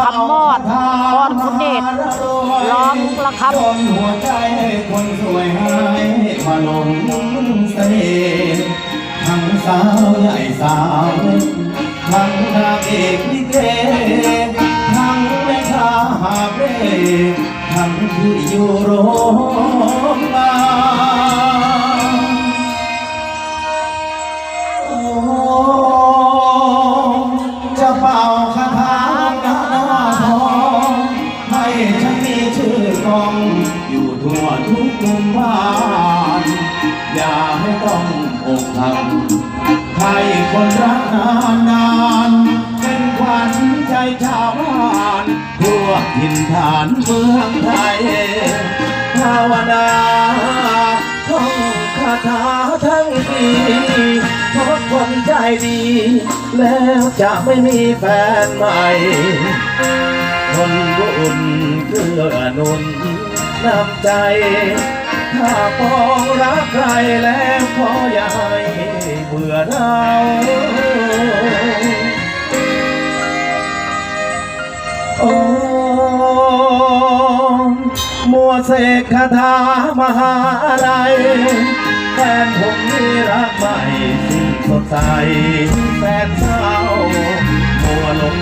คำมอดพรคุณเดชร้องละครับจนหัวใจคนสวยหายมาหลงเสน่ห์ทั้งสาวใหญ่สาวทั้งนางเอกลิเกทั้งแม่ค้าหาเร่ทั้งที่อยู่โร อกหักให้คนรักนานนานเป็นขวัญใจชาวบ้านทั่วถิ่นฐานเมืองไทยภาวนาท่องคาถาทั้งปีเพราะคนใจดี แล้วจะไม่มีแฟนใหม่ คนบุญเกื้อหนุนน้ำใจ ถ้าปองรักใครแล้วขออย่าให้เบื่อเราโอ้มัวเสกคาถามหาอะไรแฟนผมมีรักใหม่สิ้นสดใสแฟนเศร้ามัวหลง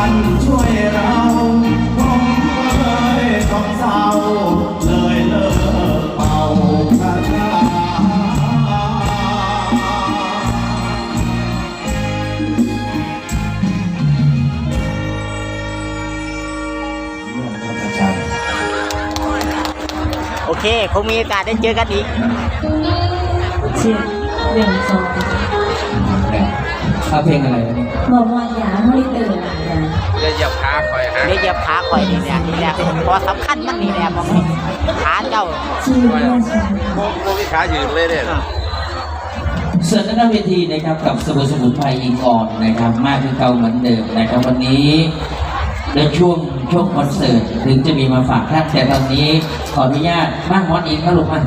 ท่านช่วยเราผมเลยต้องเศร้าเลยเลิกเป่าคาถาโอเค คงมีโอกาสได้เจอกันอีก เชียร์เรื่องสอง อาเพลงอะไรวะเนี่ยบอกว่าอย่าไม่ตื่นอย่าจะเหยียบขาคอยฮะได้เหยียบขาข่อยนี่แหละนี่แหละพอสำคัญมันนี่แหละมองนี่ขาเจ้าชื่อเรื่องสองโมโมมีขายืนเลยเนี่ยส่วนหน้าเวทีนะครับกับสมุนสมุนไพรอิงออนนะครับ มากคือเก่าเหมือนเดิมนะครับวันนี้ในช่วงช่วงคอนเสิร์ตถึงจะมีมาฝากท่านแต่ตอนนี้ขออนุญาตบ้างมอสอิงครับลูกมัน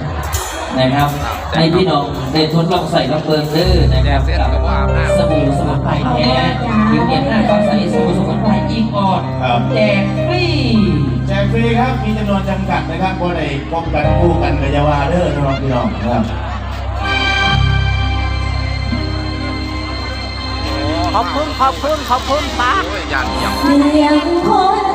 นะครับ ให้พี่น้องได้ทดลองใส่กระเบิงเด้อนะครับกับสบู่สมุนไพรแท้ผิวเนียนหน้าก็ใสสบู่สมุนไพรอิงออนครับ แจกฟรีแจกฟรีครับมีจำนวนจำกัดนะครับบ่ได้ป้องกันคู่กันกับยาวาเด้อนะครับพี่น้องครับขอบคุณ ขอบคุณ ขอบคุณป้า โอ้ยยันเหยียบเพียงคน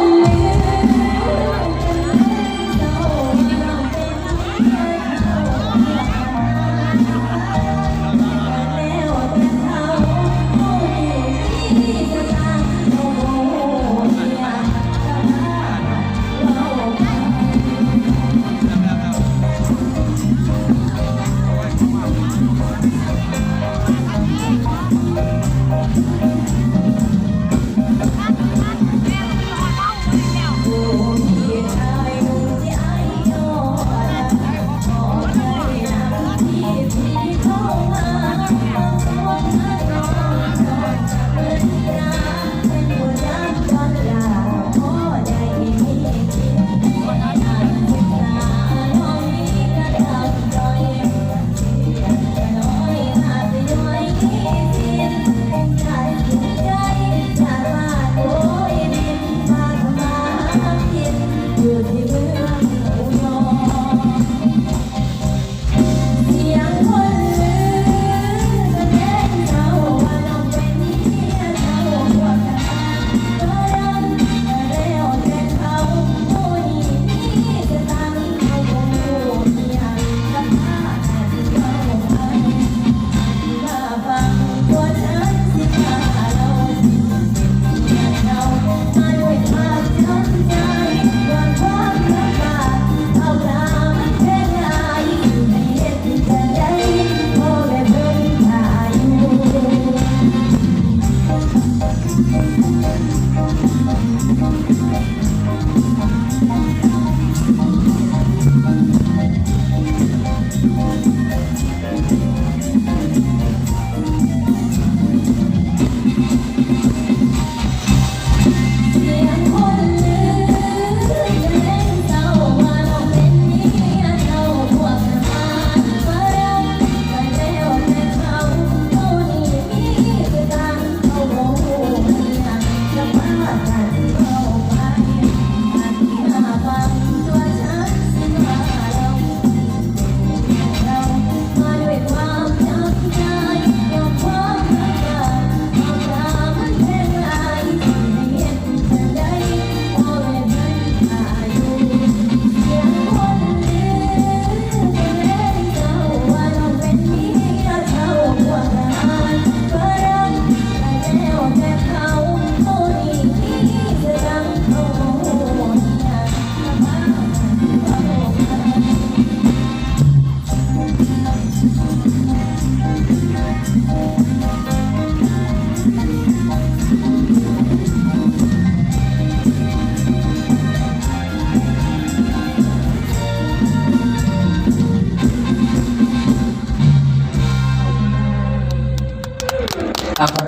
apa?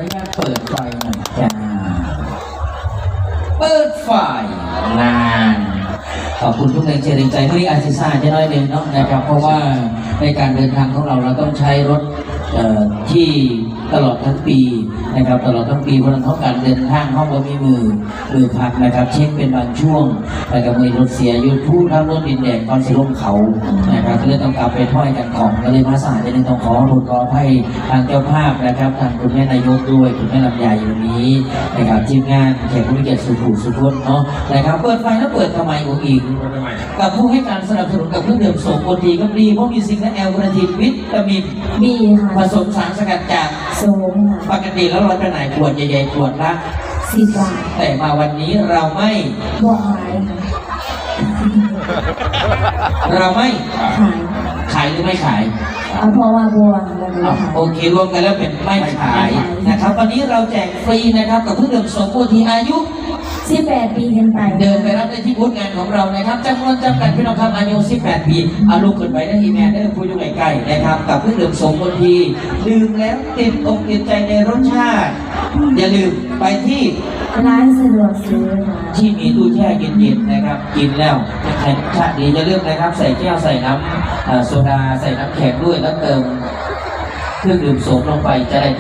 แรงเชียร์แรงใจที่อาซิซาจะน้อยหนึ่งเนาะนะครับเพราะว่าในการเดินทางของเราเราต้องใช้รถ ที่ตลอดทั้งปีนะครับตลอดทั้งปีเพราะนั้นต้องการเดินทางห้องก็มีมือมือพักนะครับ เช็คเป็นบางช่วงแต่กับมือรถเสียยุทู่ทั้งรถดินแดงก่อนสิลงเขานะครับก็เลยต้องกลับไปถ้อยกันของก็เลยมาสายจะเลยต้องขอโทษขอให้ทางเจ้าภาพนะครับทางคุณแม่นายกด้วยคุณแม่ลำไยอยู่นี้นะครับทีมงานแขกผู้มีเกียรติสุขุสุขนเนาะนะครับเปิดไฟแล้วเปิดทำไมอุ๋งอิงกับผู้ให้การสนับสนุนกับเครื่องดื่มโสมโปรตีก็ดีเพราะมีซิงและแอลกอทีนวิตามินบีค่ะสมสารสกัดจากโสมค่ะปกติแล้วเราจะไหนขวดใหญ่ๆขวดละ สิบบาทแต่มาวันนี้เราไม่บวกขายค่ะเราไม่ขายขายหรือไม่ขายเอาเพราะว่าบวกแล้วก็อะขาย โอเครวมกันแล้วเป็นไม่ขายนะครับ วันนี้เราแจกฟรีนะครับกับเครื่องดื่มโสมโปรตีนอายุ สิบแปดปีขึ้นไปเดินไปรับได้ที่บูธงานของเรานะครับจำนวนจำกัดพี่น้องครับอายุ 18 ปีเอาลูกขึ้นไปได้อีเมลได้คุยอยู่ใกล้ๆนะครับ กับเครื่องดื่มสมบูรณ์ทีดื่มแล้วติดอกติดใจในรสชาติ อย่าลืมไปที่ร้านสะดวกซื้อค่ะที่มีตู้แช่เย็นๆนะครับ กินแล้วรสชาติดีอย่าลืมนะครับ ใส่แก้วใส่น้ำอ่าโซดาใส่น้ำแข็งด้วยแล้วเติมเครื่องดื่มโสมลงไปจะได้